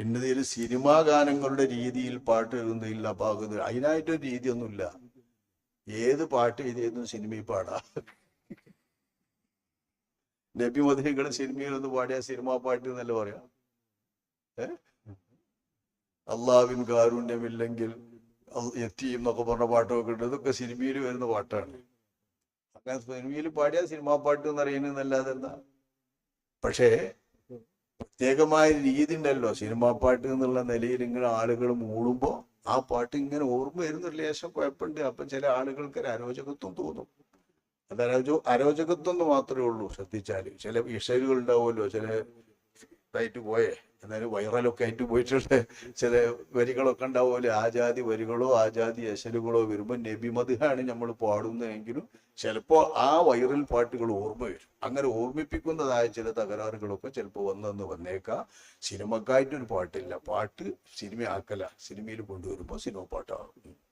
പിന്നെ ഇതിൽ സിനിമാ ഗാനങ്ങളുടെ രീതിയിൽ പാട്ട് എഴുതുന്നില്ല പാകുന്നത് അതിനായിട്ടൊരു രീതിയൊന്നുമില്ല. ഏത് പാട്ട് എഴുതിയതും സിനിമയിൽ പാടാ. നബി മദനികൾ സിനിമയിൽ ഒന്ന് പാടിയ സിനിമാ പാട്ട് എന്നല്ല പറയാം? അള്ളാവിൻ കാരുണ്യമില്ലെങ്കിൽ എത്തി എന്നൊക്കെ പറഞ്ഞ പാട്ടൊക്കെ ഉണ്ട്. ഇതൊക്കെ സിനിമയിൽ വരുന്ന പാട്ടാണ്. അങ്ങനെ സിനിമയിൽ പാടിയ സിനിമാ പാട്ട് എന്ന് പക്ഷേ പ്രത്യേകമായ രീതി ഉണ്ടല്ലോ. സിനിമാ പാട്ട് എന്നുള്ള നിലയിൽ ഇങ്ങനെ ആളുകൾ മൂടുമ്പോൾ ആ പാട്ട് ഇങ്ങനെ ഓർമ്മ വരുന്ന ലേശം കുഴപ്പമുണ്ട്. അപ്പം ചില ആളുകൾക്ക് ഒരു അരോചകത്വം തോന്നും. അത് അരോച അരോചകത്വം എന്ന് മാത്രമേ ഉള്ളൂ ശ്രദ്ധിച്ചാൽ ചില ഇഷലുകൾ ഉണ്ടാവുമല്ലോ. ചില ഇതായിട്ട് പോയേ. എന്നാലും വൈറലൊക്കെ ആയിട്ട് പോയിട്ടുണ്ട്. ചില വരികളൊക്കെ ഉണ്ടാവുമല്ലോ ആ വരികളോ ആ ജാതി എശലുകളോ വരുമ്പോൾ മധുഹാണ് നമ്മൾ പാടുന്നതെങ്കിലും ചിലപ്പോൾ ആ വൈറൽ പാട്ടുകൾ ഓർമ്മ വരും. അങ്ങനെ ഓർമ്മിപ്പിക്കുന്നതായ ചില തകരാറുകളൊക്കെ ചിലപ്പോൾ വന്നെന്ന് വന്നേക്കാം. സിനിമക്കായിട്ടൊരു പാട്ടില്ല. പാട്ട് സിനിമയാക്കല. സിനിമയിൽ കൊണ്ടുവരുമ്പോൾ സിനിമ പാട്ടാകും